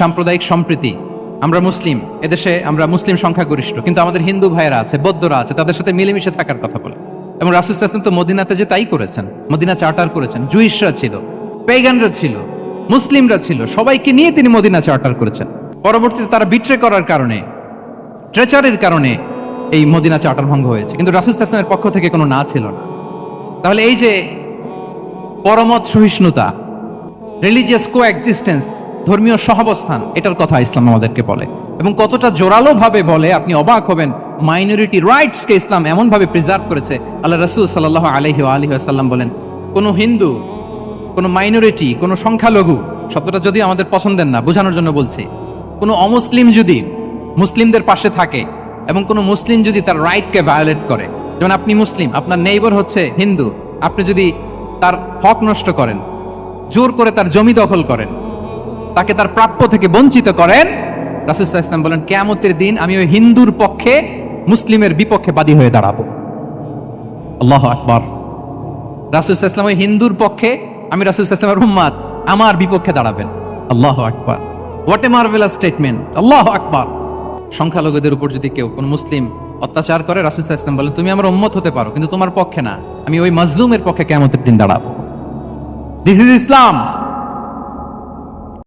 সাম্প্রদায়িক সম্প্রীতি। আমরা মুসলিম, এদেশে আমরা মুসলিম সংখ্যাগরিষ্ঠ, কিন্তু আমাদের হিন্দু ভাইয়েরা আছে, বৌদ্ধরা আছে, তাদের সাথে মিলেমিশে থাকার কথা বলে। এবং রাসুল ইসলাম তো মদিনাতে যে তাই করেছেন, মদিনা চার্টার করেছেন, জুইশরা ছিল, পেগানরা ছিল, মুসলিমরা ছিল, সবাইকে নিয়ে তিনি মদিনা চার্টার করেছেন। পরবর্তীতে তারা বিট্রে করার কারণে ট্রেচারের কারণে এই মদিনা চার্টার ভঙ্গ হয়েছে। কিন্তু রাসুল ইসলামের পক্ষ থেকে কোনো না ছিল না। তাহলে এই যে পরমত সহিষ্ণুতা রিলিজিয়াস কো এক্সিস্টেন্স ধর্মীয় সহাবস্থান, এটার কথা ইসলাম আমাদেরকে বলে। এবং কতটা জোরালো ভাবে বলে, আপনি অবাক হবেন মাইনরিটি রাইটসকে ইসলাম এমন ভাবে প্রিজার্ভ করেছে। আল্লাহ রসুল সাল্লাহ আলহি আলহি আসাল্লাম বলেন, কোনো হিন্দু, কোনো মাইনরিটি কোনো সংখ্যালঘু, শব্দটা যদি আমাদের পছন্দের না, বোঝানোর জন্য বলছি, কোনো অমুসলিম যদি মুসলিমদের পাশে থাকে এবং কোনো মুসলিম যদি তার রাইটকে ভায়োলেট করে, যেমন আপনি মুসলিম, আপনার নেইবার হচ্ছে হিন্দু, আপনি যদি তার হক নষ্ট করেন, জোর করে তার জমি দখল করেন তাকে তার প্রাপ্য থেকে বঞ্চিত করেন। রাসুসাহ বলেন, কেয়ামতের দিন আমি ওই হিন্দুর পক্ষে মুসলিমের বিপক্ষে বাদী হয়ে দাঁড়াবো। আল্লাহ আকবর। রাসুসাহ ওই হিন্দুর পক্ষে, আমি রাসুসাহ ইসলামের উম্মাদ, আমার বিপক্ষে দাঁড়াবেন। আল্লাহ আকবর। হোয়াট এ মার্ভেলাস স্টেটমেন্ট আল্লাহ আকবর। সংখ্যালঘুদের উপর যদি কেউ কোন মুসলিম অত্যাচার করে রাসুসাহ ইসলাম বলেন, তুমি আমার উম্মত হতে পারো, কিন্তু তোমার পক্ষে না। আমি ওই মাজলুমের পক্ষে কেমতের দিন দাঁড়াবো। This is Islam